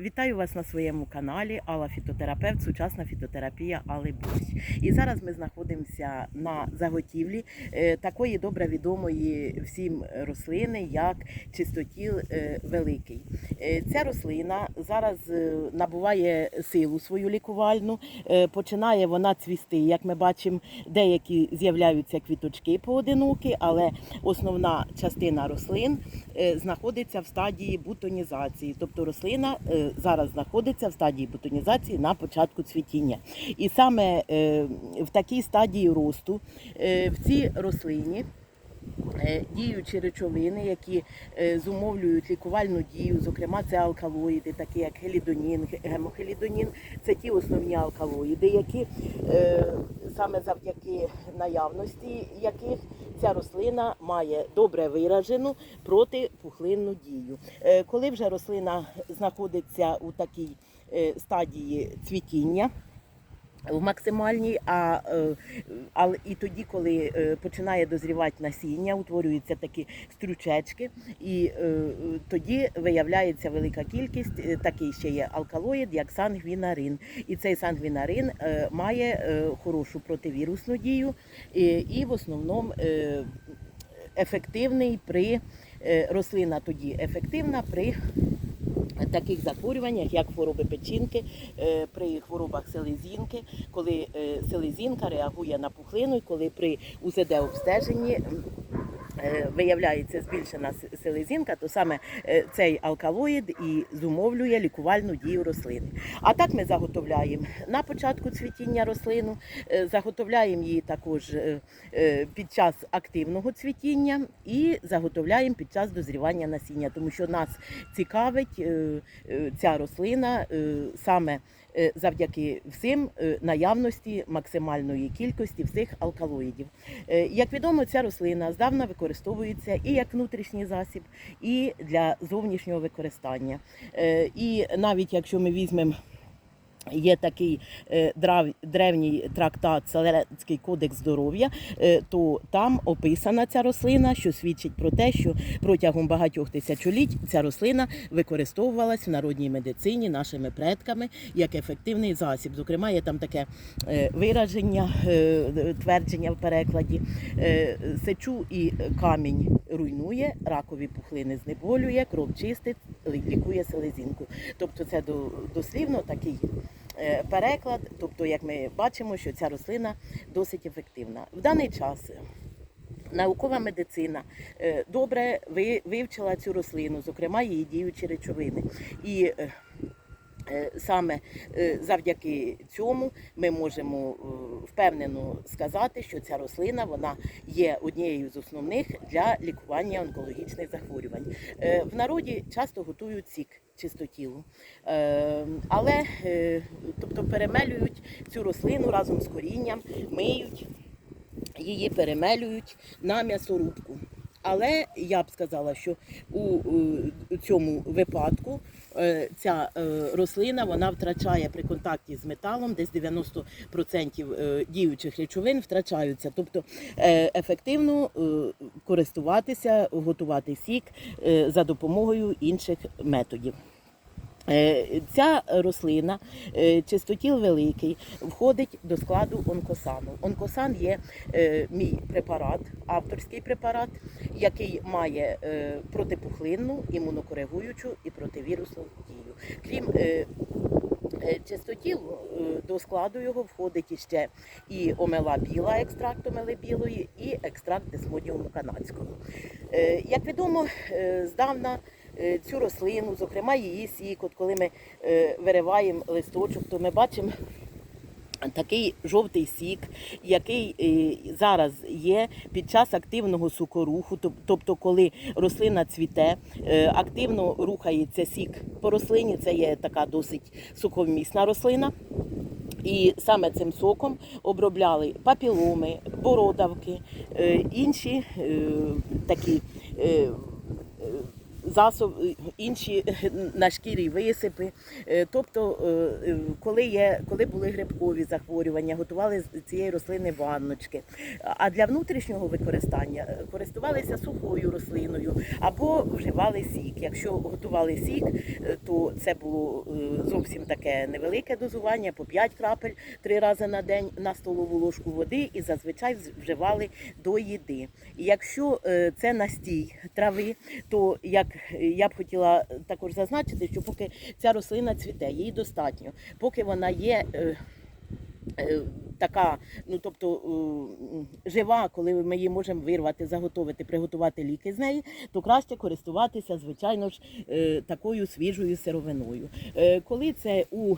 Вітаю вас на своєму каналі Алла Фітотерапевт, сучасна фітотерапія Алли Борщ. І зараз ми знаходимося на заготівлі е, такої добре відомої всім рослини, як чистотіл е, великий. Е, Ця рослина зараз набуває силу свою лікувальну, починає вона цвісти. Як ми бачимо, деякі з'являються квіточки поодинокі, але основна частина рослин знаходиться в стадії бутонізації. Тобто рослина зараз знаходиться в стадії бутонізації на початку цвітіння. І саме е, в такій стадії росту е, в цій рослині. Е, Діючі речовини, які е, зумовлюють лікувальну дію, зокрема це алкалоїди, такі як гелідонін, ге- гемохелідонін, це ті основні алкалоїди, які е, саме завдяки наявності яких ця рослина має добре виражену протипухлинну дію. Коли вже рослина знаходиться у такій стадії цвітіння. В максимальній, а, е, але і тоді, коли е, починає дозрівати насіння, утворюються такі стручечки, і е, тоді виявляється велика кількість. Такий ще є алкалоїд, як сангвінарин. І цей сангвінарин має хорошу противірусну дію і, і в основному ефективний при рослина тоді ефективна при таких захворюваннях, як хвороби печінки, е, при хворобах селезінки, коли е, селезінка реагує на пухлину, і коли при УЗД обстеженні виявляється збільшена селезінка, то саме е, цей алкалоїд і зумовлює лікувальну дію рослини. А так ми заготовляємо на початку цвітіння рослину, е, заготовляємо її також е, е, під час активного цвітіння і заготовляємо під час дозрівання насіння, тому що нас цікавить е, е, ця рослина е, саме е, завдяки всім е, наявності максимальної кількості всіх алкалоїдів. Е, Як відомо, ця рослина здавна використовується і як внутрішній засіб, і для зовнішнього використання. Е, І навіть якщо ми візьмемо Є такий е, древній трактат Селецький кодекс здоров'я, е, то там описана ця рослина, що свідчить про те, що протягом багатьох тисячоліть ця рослина використовувалась в народній медицині нашими предками як ефективний засіб. Зокрема, є там таке е, вираження, твердження в перекладі. Сечу і камінь руйнує, ракові пухлини знеболює, кров чистить, лі- лікує селезінку. Тобто це до- дослівно такий переклад. Тобто, як ми бачимо, що ця рослина досить ефективна. В даний час наукова медицина е, добре ви- вивчила цю рослину, зокрема її діючі речовини. І е, Е, Саме е, завдяки цьому ми можемо е, впевнено сказати, що ця рослина вона є однією з основних для лікування онкологічних захворювань. Е, В народі часто готують сік чистотілу, Е, але е, тобто перемелюють цю рослину разом з корінням, миють її перемелюють на м'ясорубку. Але я б сказала, що у е, цьому випадку е, ця е, рослина вона втрачає при контакті з металом, десь 90% е, діючих речовин втрачаються. Тобто е, ефективно е, користуватися, готувати сік е, за допомогою інших методів. Е, Ця рослина, е, чистотіл великий, входить до складу онкосану. Онкосан є е, мій препарат, авторський препарат, який має протипухлинну, імунокоригуючу і противірусну дію. Крім чистотілу, е, до складу його входить іще і омела біла, екстракт омели білої, і екстракт десмодіуму канадського. Як відомо, здавна цю рослину, зокрема її сік, от коли ми е, вириваємо листочок, то ми бачимо. Такий жовтий сік, який е, зараз є під час активного сукоруху, тобто коли рослина цвіте, е, активно рухається сік по рослині. Це є така досить сухомісна рослина. І саме цим соком обробляли папіломи, бородавки, е, інші е, такі е, е, засоб, інші на шкірі висипи. Е, Тобто, е, е, коли, є, коли були грибкові захворювання, готували з цієї рослини ванночки. А для внутрішнього використання користувалися сухою рослиною або вживали сік. Якщо готували сік, то це було зовсім таке невелике дозування, по 5 крапель три рази на день на столову ложку води і зазвичай вживали до їди. І якщо це настій трави, то як я б хотіла також зазначити, що поки ця рослина цвіте, їй достатньо, поки вона є. е, е, Така, ну тобто е, жива, коли ми її можемо вирвати, заготовити, приготувати ліки з неї, то краще користуватися, звичайно ж, е, такою свіжою сировиною. Е, Коли це у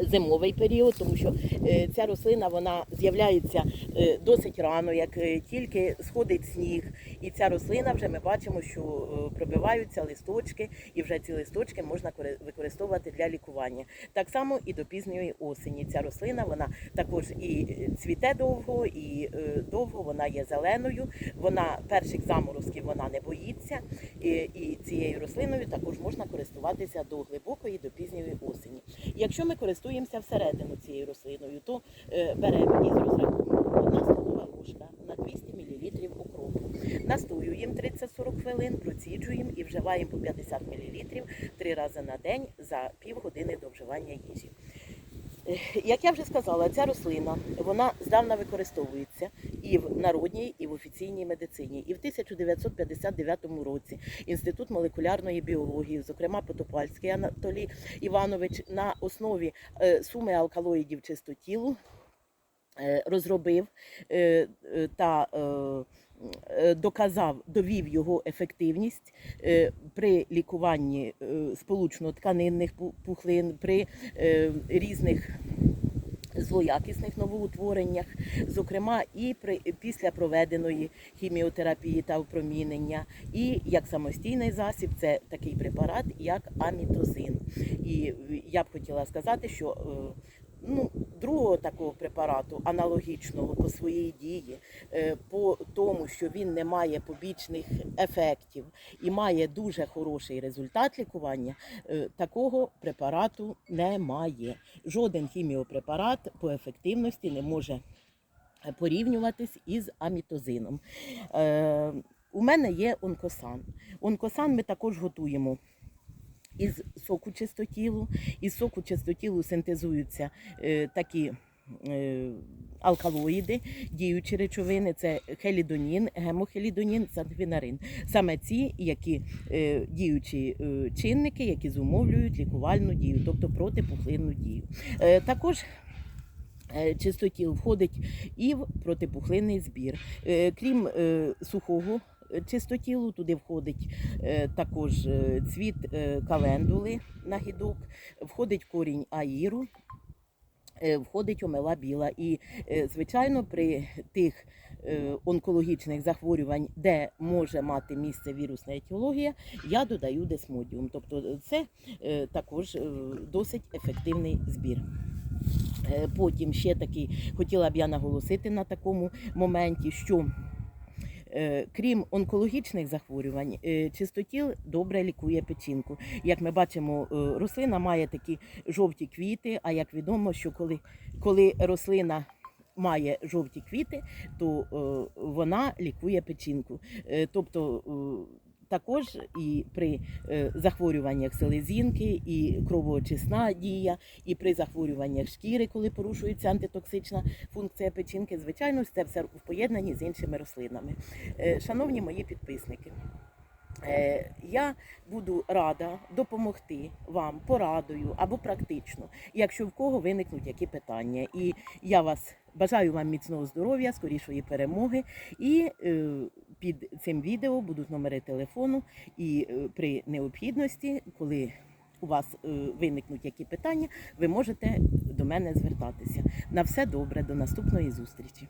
зимовий період, тому що е, ця рослина вона з'являється е, досить рано, як е, тільки сходить сніг, і ця рослина вже ми бачимо, що пробиваються листочки, і вже ці листочки можна використовувати для лікування. Так само і до пізньої осені. Ця рослина вона також і цвіте довго, і довго вона є зеленою. Вона перших заморозків вона не боїться, і, і цією рослиною також можна користуватися до глибокої, до пізньої осені. Якщо ми користуємося всередину цією рослиною, то е, беремо із розрахунку одна столова ложка на 200 мл укропу. Настоюємо 30-40 хвилин, проціджуємо і вживаємо по 50 мл три рази на день за півгодини до вживання їжі. Як я вже сказала, ця рослина вона здавна використовується і в народній, і в офіційній медицині. І в 1959 році Інститут молекулярної біології, зокрема Потопальський Анатолій Іванович, на основі е, суми алкалоїдів чистотілу е, розробив е, та доказав, довів його ефективність е, при лікуванні е, сполучно-тканинних пухлин, при е, різних злоякісних новоутвореннях, зокрема і при після проведеної хіміотерапії та опромінення, і як самостійний засіб, це такий препарат, як амітозин. І я б хотіла сказати, що е, ну, другого такого препарату, аналогічного по своїй дії, е, по тому, що він не має побічних ефектів і має дуже хороший результат лікування, е, такого препарату немає. Жоден хіміопрепарат по ефективності не може порівнюватись із амітозином. Е, у мене є онкосан. Онкосан ми також готуємо. Із соку чистотілу. Із соку чистотілу синтезуються е, такі е, алкалоїди, діючі речовини, це хелідонін, гемохелідонін, сангвінарин. Саме ці, які е, діючі е, чинники, які зумовлюють лікувальну дію, тобто протипухлинну дію. Е, також е, Чистотіл входить і в протипухлинний збір. Е, Крім сухого чистотілу, туди входить е, також е, цвіт е, календули на гідок, входить корінь аїру, входить омела біла. І, звичайно, при тих онкологічних захворювань, де може мати місце вірусна етіологія, я додаю десмодіум. Тобто це також досить ефективний збір. Потім ще такий хотіла б я наголосити на такому моменті, що крім онкологічних захворювань, е, чистотіл добре лікує печінку. Як ми бачимо, е, рослина має такі жовті квіти. А як відомо, що коли, коли рослина має жовті квіти, то е, вона лікує печінку. Е, Тобто е, також і при е, захворюваннях селезінки, і кровоочисна дія, і при захворюваннях шкіри, коли порушується антитоксична функція печінки, звичайно, це все в поєднанні з іншими рослинами. Е, Шановні мої підписники. е, Я буду рада допомогти вам порадою або практично, якщо в кого виникнуть які питання. І я вас бажаю вам міцного здоров'я, скорішої перемоги. І під цим відео будуть номери телефону. І е, при необхідності, коли у вас е, виникнуть які питання, ви можете до мене звертатися. На все добре, до наступної зустрічі.